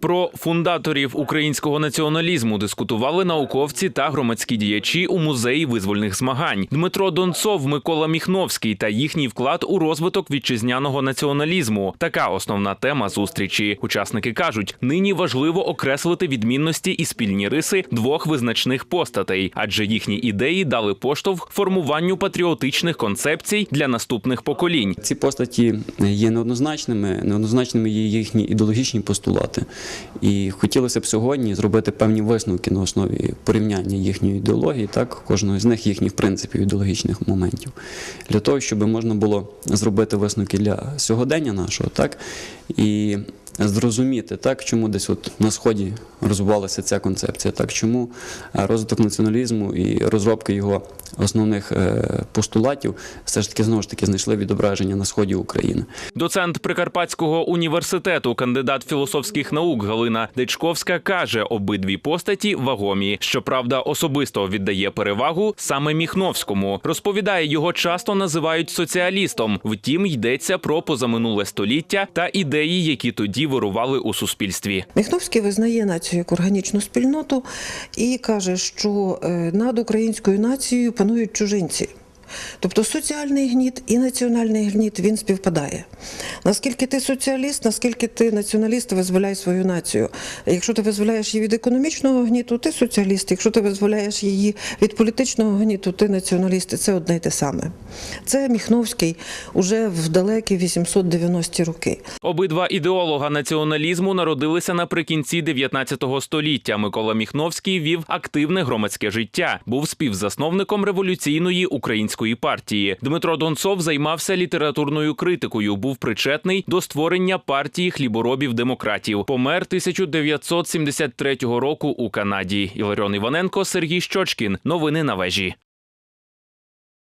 Про фундаторів українського націоналізму дискутували науковці та громадські діячі у музеї визвольних змагань. Дмитро Донцов, Микола Міхновський та їхній вклад у розвиток вітчизняного націоналізму. Така основна тема зустрічі. Учасники кажуть, нині важливо окреслити відмінності і спільні риси двох визначних постатей, адже їхні ідеї дали поштовх формуванню патріотичних концепцій для наступних поколінь. Ці постаті є неоднозначними, неоднозначними є їхні ідеологічні постулати. І хотілося б сьогодні зробити певні висновки на основі порівняння їхньої ідеології, так, кожного з них їхніх принципів ідеологічних моментів, для того, щоб можна було зробити висновки для сьогодення нашого, так, і зрозуміти, так, чому десь от на сході розвивалася ця концепція, так, чому е, розвиток націоналізму і розробки його основних е, постулатів все ж таки знову ж таки знайшли відображення на сході України. Доцент Прикарпатського університету, кандидат філософських наук Галина Дечковська каже, обидві постаті вагомі. Щоправда, особисто віддає перевагу саме Міхновському. Розповідає, його часто називають соціалістом. Втім, йдеться про позаминуле століття та ідеї, які тоді вирували у суспільстві. Міхновський визнає націю як органічну спільноту і каже, що е, над українською нацією панують чужинці. Тобто соціальний гніт і національний гніт він співпадає. Наскільки ти соціаліст, наскільки ти націоналіст, визволяй свою націю. Якщо ти визволяєш її від економічного гніту, ти соціаліст. Якщо ти визволяєш її від політичного гніту, ти націоналіст. Це одне й те саме. Це Міхновський уже в далекі 890-ті роки. Обидва ідеолога націоналізму народилися наприкінці 19 століття. Микола Міхновський вів активне громадське життя, був співзасновником революційної української партії. Дмитро Донцов займався літературною критикою, був причетний до створення партії хліборобів-демократів. Помер 1973 року у Канаді. Іларіон Іваненко, Сергій Щочкін. Новини на вежі.